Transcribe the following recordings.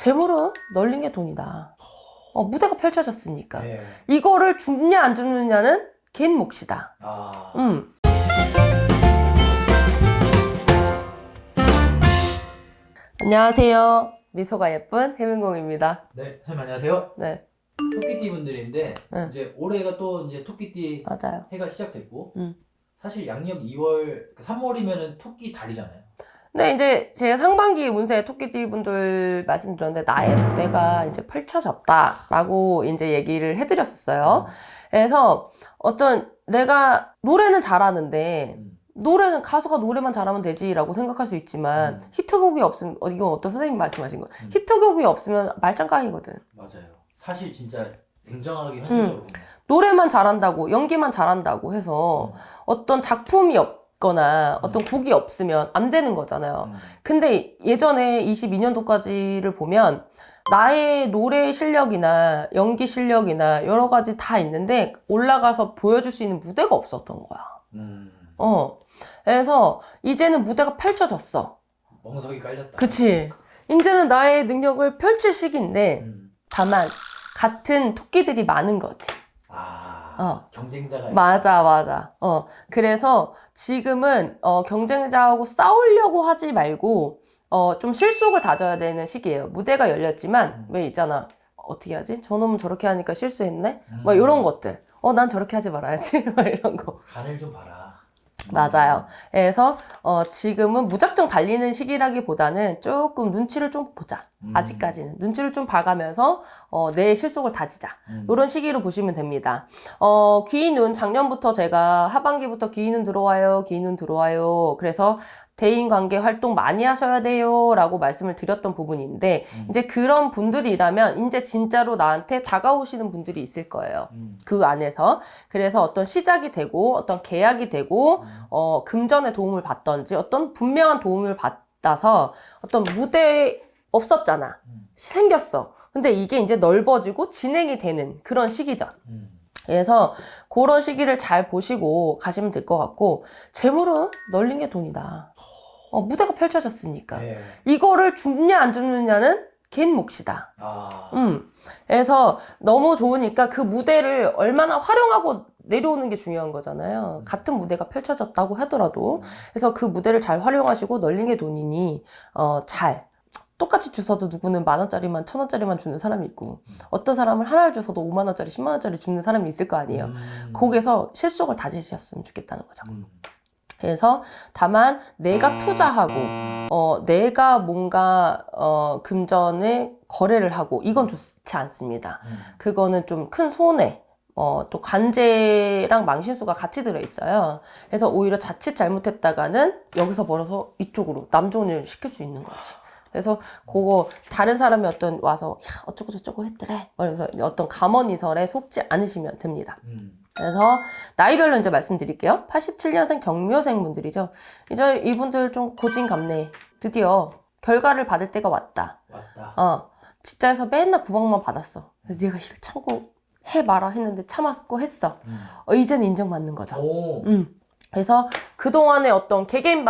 재물은 널린 게 돈이다. 어, 무대가 펼쳐졌으니까. 네. 이거를 줍냐 안 줍느냐는 개인 몫이다. 아. 음. 안녕하세요. 미소가 예쁜 해민공입니다. 네, 선생님 안녕하세요. 네, 토끼띠 분들인데 네. 이제 올해가 또 이제 토끼띠 맞아요. 해가 시작됐고 음. 사실 양력 2월 3월이면은 토끼 달이잖아요. 근데 이제 제가 상반기 운세 토끼띠 분들 말씀드렸는데 나의 무대가 이제 펼쳐졌다라고 이제 얘기를 해드렸었어요. 그래서 어떤 내가 노래는 잘하는데 음. 노래는 가수가 노래만 잘하면 되지라고 생각할 수 있지만 음. 히트곡이 없으면 어, 이건 어떤 선생님 말씀하신 거예요. 음. 히트곡이 없으면 말짱깡이거든. 맞아요. 사실 진짜 냉정하게 현실적으로 보면 노래만 잘한다고 연기만 잘한다고 해서 음. 어떤 작품이 없 거나 어떤 곡이 없으면 안 되는 거잖아요. 음. 근데 예전에 22년도까지를 보면 나의 노래 실력이나 연기 실력이나 여러 가지 다 있는데 올라가서 보여줄 수 있는 무대가 없었던 거야. 음. 어. 그래서 이제는 무대가 펼쳐졌어. 멍석이 깔렸다. 그치? 이제는 나의 능력을 펼칠 시기인데 음. 다만 같은 토끼들이 많은 거지. 아. 어. 경쟁자가 맞아, 맞아. 어. 그래서 지금은, 어, 경쟁자하고 싸우려고 하지 말고, 어, 좀 실속을 다져야 되는 시기예요. 무대가 열렸지만, 음. 왜 있잖아. 어떻게 하지? 저놈은 저렇게 하니까 실수했네? 음. 막 이런 것들. 어, 난 저렇게 하지 말아야지. 막 이런 거. 간을 좀 봐라. 음. 맞아요. 그래서, 어, 지금은 무작정 달리는 시기라기보다는 조금 눈치를 좀 보자. 음. 아직까지는. 눈치를 좀 봐가면서, 어, 내 실속을 다지자. 음. 이런 시기로 보시면 됩니다. 어, 귀인운 작년부터 제가 하반기부터 귀인운 들어와요, 귀인운 들어와요. 그래서 대인 관계 활동 많이 하셔야 돼요. 라고 말씀을 드렸던 부분인데, 음. 이제 그런 분들이라면, 이제 진짜로 나한테 다가오시는 분들이 있을 거예요. 음. 그 안에서. 그래서 어떤 시작이 되고, 어떤 계약이 되고, 음. 어, 금전의 도움을 받던지, 어떤 분명한 도움을 받아서, 어떤 무대에 없었잖아. 음. 생겼어. 근데 이게 이제 넓어지고 진행이 되는 그런 시기죠. 음. 그래서 그런 시기를 잘 보시고 가시면 될 것 같고, 재물은 널린 게 돈이다. 어, 무대가 펼쳐졌으니까. 네. 이거를 줍냐 안 줍느냐는 개인 몫이다. 아. 음. 그래서 너무 좋으니까 그 무대를 얼마나 활용하고 내려오는 게 중요한 거잖아요. 음. 같은 무대가 펼쳐졌다고 하더라도. 음. 그래서 그 무대를 잘 활용하시고 널린 게 돈이니, 어, 잘. 똑같이 주셔도 누구는 만 원짜리만 천 원짜리만 주는 사람이 있고, 음. 어떤 사람은 하나를 주셔도 5만 원짜리, 10만 원짜리 주는 사람이 있을 거 아니에요. 음. 거기서 실속을 다지셨으면 좋겠다는 거죠. 음. 그래서 다만 내가 투자하고, 어, 내가 뭔가, 어, 금전에 거래를 하고, 이건 좋지 않습니다. 음. 그거는 좀 큰 손해, 어, 또 관제랑 망신수가 같이 들어있어요. 그래서 오히려 자칫 잘못했다가는 여기서 벌어서 이쪽으로 남존을 시킬 수 있는 거지. 그래서 그거 다른 사람이 어떤 와서 야 어쩌고 저쩌고 했더래. 그래서 어떤 감언이설에 속지 않으시면 됩니다. 음. 그래서 나이별로 이제 말씀드릴게요. 87년생 경묘생 분들이죠. 이제 이분들 좀 고진감래. 드디어 결과를 받을 때가 왔다. 왔다. 어, 진짜에서 맨날 구박만 받았어. 그래서 네가 이거 참고 해봐라 했는데 참았고 했어. 음. 어, 이제는 인정받는 거죠. 오. 음. 그래서 그동안에 어떤 개개인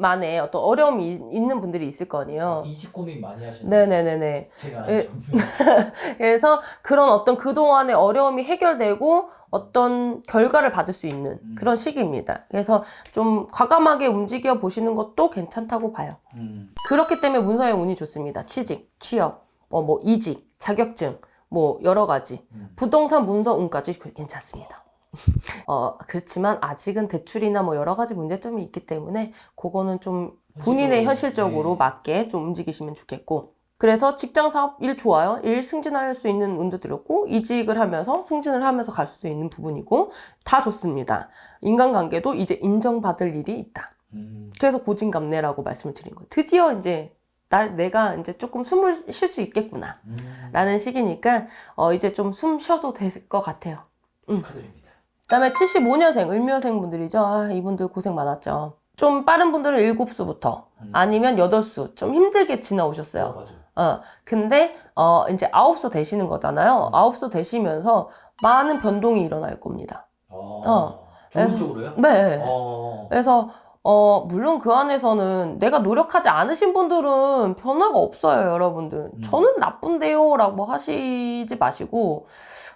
만의 어떤 어려움이 있- 있는 분들이 있을 거 아니에요. 이직 고민 많이 하시는. 네네네네. 제가 예. 아는 그래서 그런 어떤 그동안의 어려움이 해결되고 어떤 결과를 받을 수 있는 음. 그런 시기입니다. 그래서 좀 과감하게 움직여 보시는 것도 괜찮다고 봐요. 음. 그렇기 때문에 문서의 운이 좋습니다. 취직, 취업, 어, 뭐 이직, 자격증, 뭐 여러 가지. 음. 부동산 문서 운까지 그- 괜찮습니다. 어, 그렇지만 아직은 대출이나 뭐 여러 가지 문제점이 있기 때문에 그거는 좀 본인의 현실적으로 네. 맞게 좀 움직이시면 좋겠고. 그래서 직장 사업 일 좋아요. 일 승진할 수 있는 운도 들었고 이직을 하면서 승진을 하면서 갈 수도 있는 부분이고 다 좋습니다. 인간관계도 이제 인정받을 일이 있다. 음. 그래서 고진감래라고 말씀을 드린 거예요. 드디어 이제 나, 내가 이제 조금 숨을 쉴 수 있겠구나. 음. 라는 시기니까 어, 이제 좀 숨 쉬어도 될 것 같아요. 음. 축하드립니다. 그 다음에 75년생 을묘생 분들이죠. 아, 이분들 고생 많았죠. 좀 빠른 분들은 7수부터 음. 아니면 8수 좀 힘들게 어, 지나오셨어요. 맞아요. 어, 근데 어, 이제 9수 되시는 거잖아요. 음. 9수 되시면서 많은 변동이 일어날 겁니다. 어. 어. 그래서- 쪽으로요? 네. 어. 그래서 어, 물론 그 안에서는 내가 노력하지 않으신 분들은 변화가 없어요, 여러분들. 음. 저는 나쁜데요, 라고 하시지 마시고,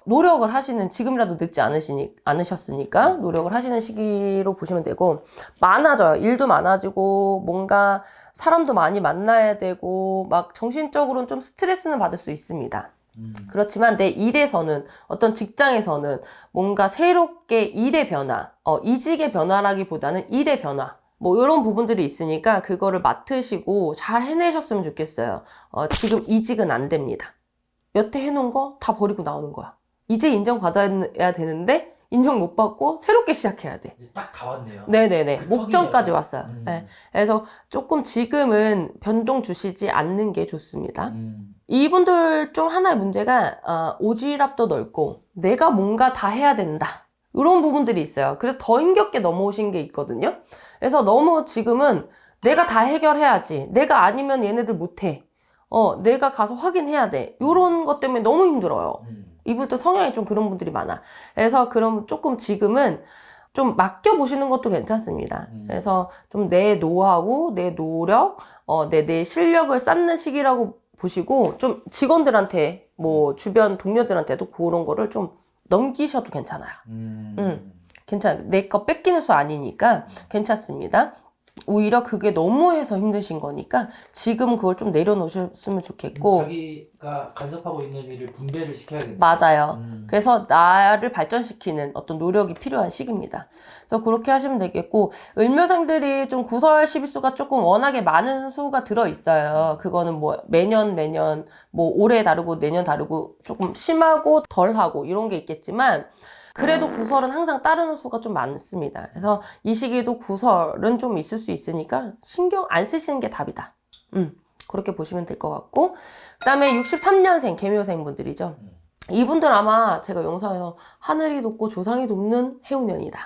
노력을 하시는, 지금이라도 늦지 않으시니, 않으셨으니까, 노력을 하시는 시기로 보시면 되고, 많아져요. 일도 많아지고, 뭔가 사람도 많이 만나야 되고, 막 정신적으로는 좀 스트레스는 받을 수 있습니다. 음. 그렇지만 내 일에서는 어떤 직장에서는 뭔가 새롭게 일의 변화, 어, 이직의 변화라기보다는 일의 변화. 뭐 이런 부분들이 있으니까 그거를 맡으시고 잘 해내셨으면 좋겠어요. 어, 지금 이직은 안 됩니다. 여태 해놓은 거 다 버리고 나오는 거야. 이제 인정받아야 되는데 인정 못 받고 새롭게 시작해야 돼. 딱 다 왔네요. 네네네. 그 목전까지. 왔어요. 음. 네. 그래서 조금 지금은 변동 주시지 않는 게 좋습니다. 음. 이분들 좀 하나의 문제가 어, 오지랖도 넓고 내가 뭔가 다 해야 된다. 이런 부분들이 있어요. 그래서 더 힘겹게 넘어오신 게 있거든요. 그래서 너무 지금은 내가 다 해결해야지. 내가 아니면 얘네들 못해. 어, 내가 가서 확인해야 돼. 이런 것 때문에 너무 힘들어요. 음. 이분도 성향이 좀 그런 분들이 많아. 그래서 그럼 조금 지금은 좀 맡겨보시는 것도 괜찮습니다. 음. 그래서 좀 내 노하우, 내 노력, 어, 내, 내 실력을 쌓는 시기라고 보시고 좀 직원들한테 뭐 주변 동료들한테도 그런 거를 좀 넘기셔도 괜찮아요. 음. 음. 괜찮아요. 내거 뺏기는 수 아니니까 괜찮습니다. 오히려 그게 너무 해서 힘드신 거니까 지금 그걸 좀 내려놓으셨으면 좋겠고 자기가 간섭하고 있는 일을 분배를 시켜야겠네. 맞아요. 음. 그래서 나를 발전시키는 어떤 노력이 필요한 시기입니다. 그래서 그렇게 하시면 되겠고, 을묘생들이 좀 구설 시비수가 조금 워낙에 많은 수가 들어 있어요. 그거는 뭐 매년 매년 뭐 올해 다르고 내년 다르고 조금 심하고 덜하고 이런 게 있겠지만, 그래도 구설은 항상 따르는 수가 좀 많습니다. 그래서 이 시기도 구설은 좀 있을 수 있으니까 신경 안 쓰시는 게 답이다. 음, 그렇게 보시면 될 것 같고, 그 다음에 63년생 개묘생 분들이죠. 음. 이분들 아마 제가 영상에서 하늘이 돕고 조상이 돕는 해운년이다.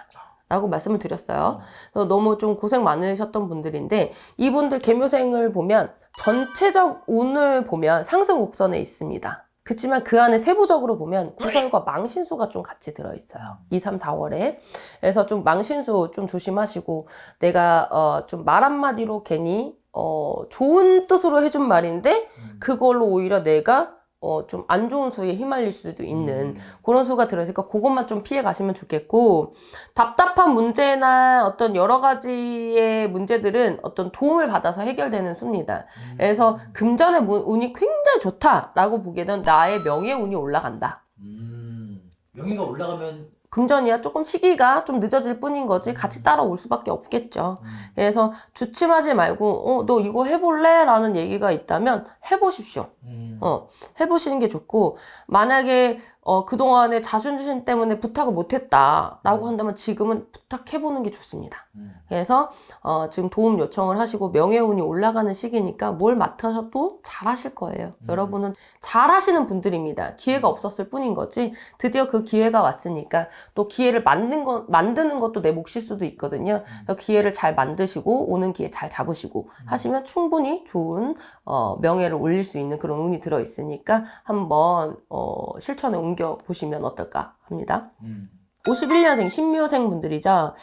라고 말씀을 드렸어요. 그래서 너무 좀 고생 많으셨던 분들인데, 이분들 개묘생을 보면 전체적 운을 보면 상승 곡선에 있습니다. 그렇지만 그 안에 세부적으로 보면 구설과 망신수가 좀 같이 들어있어요. 2, 3, 4월에. 그래서 좀 망신수 좀 조심하시고, 내가, 어, 좀 말 한마디로 괜히, 어, 좋은 뜻으로 해준 말인데, 음. 그걸로 오히려 내가 어, 좀 안 좋은 수에 휘말릴 수도 있는 음. 그런 수가 들어있으니까 그것만 좀 피해 가시면 좋겠고 답답한 문제나 어떤 여러 가지의 문제들은 어떤 도움을 받아서 해결되는 수입니다. 음. 그래서 금전의 문- 운이 굉장히 좋다라고 보기에는 나의 명예 운이 올라간다. 음. 명예가 올라가면 금전이야 조금 시기가 좀 늦어질 뿐인 거지 같이 따라올 수밖에 없겠죠. 음. 그래서 주춤하지 말고 어, 너 이거 해볼래? 라는 얘기가 있다면 해보십시오. 음. 어, 해보시는 게 좋고, 만약에, 어, 그동안에 자존심 때문에 부탁을 못했다라고 음. 한다면 지금은 부탁해보는 게 좋습니다. 음. 그래서, 어, 지금 도움 요청을 하시고 명예운이 올라가는 시기니까 뭘 맡아셔도 잘하실 거예요. 음. 여러분은 잘하시는 분들입니다. 기회가 없었을 뿐인 거지, 드디어 그 기회가 왔으니까 또 기회를 만든 거, 만드는 것도 내 몫일 수도 있거든요. 그래서 기회를 잘 만드시고, 오는 기회 잘 잡으시고 하시면 충분히 좋은, 어, 명예를 올릴 수 있는 그런 운이 들어 있으니까 한번 어, 실천에 옮겨 보시면 어떨까 합니다. 음. 51년생 신묘생 분들이죠.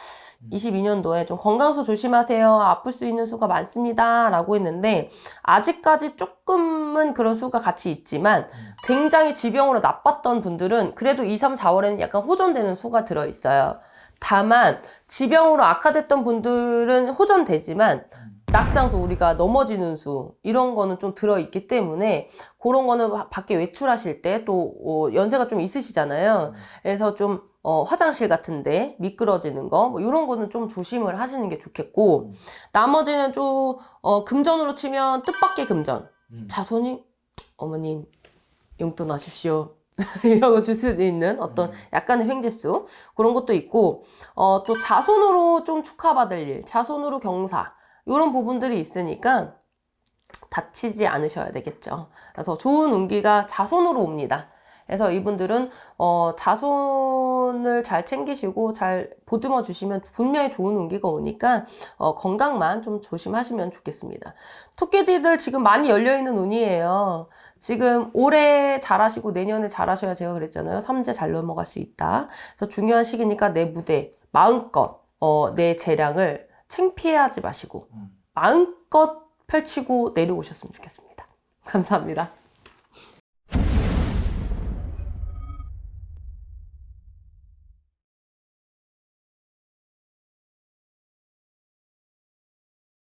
22년도에 좀 건강수 조심하세요. 아플 수 있는 수가 많습니다. 라고 했는데, 아직까지 조금은 그런 수가 같이 있지만, 굉장히 지병으로 나빴던 분들은 그래도 2, 3, 4월에는 약간 호전되는 수가 들어있어요. 다만, 지병으로 악화됐던 분들은 호전되지만, 낙상수 우리가 넘어지는 수 이런 거는 좀 들어있기 때문에 그런 거는 바- 밖에 외출하실 때또 어, 연세가 좀 있으시잖아요. 그래서 좀 어, 화장실 같은데 미끄러지는 거, 뭐 이런 거는 좀 조심을 하시는 게 좋겠고, 음. 나머지는 좀, 어, 금전으로 치면 뜻밖의 금전. 음. 자손이, 어머님, 용돈 하십시오. 이러고 줄 수도 있는 어떤 음. 약간의 횡재수. 그런 것도 있고, 어, 또 자손으로 좀 축하받을 일, 자손으로 경사. 이런 부분들이 있으니까 다치지 않으셔야 되겠죠. 그래서 좋은 운기가 자손으로 옵니다. 그래서 이분들은 어, 자손을 잘 챙기시고 잘 보듬어 주시면 분명히 좋은 운기가 오니까 어, 건강만 좀 조심하시면 좋겠습니다. 토끼띠들 지금 많이 열려 있는 운이에요. 지금 올해 잘하시고 내년에 잘하셔야 제가 그랬잖아요. 삼재 잘 넘어갈 수 있다. 그래서 중요한 시기니까 내 무대 마음껏 어, 내 재량을 창피해하지 마시고 음. 마음껏 펼치고 내려오셨으면 좋겠습니다. 감사합니다.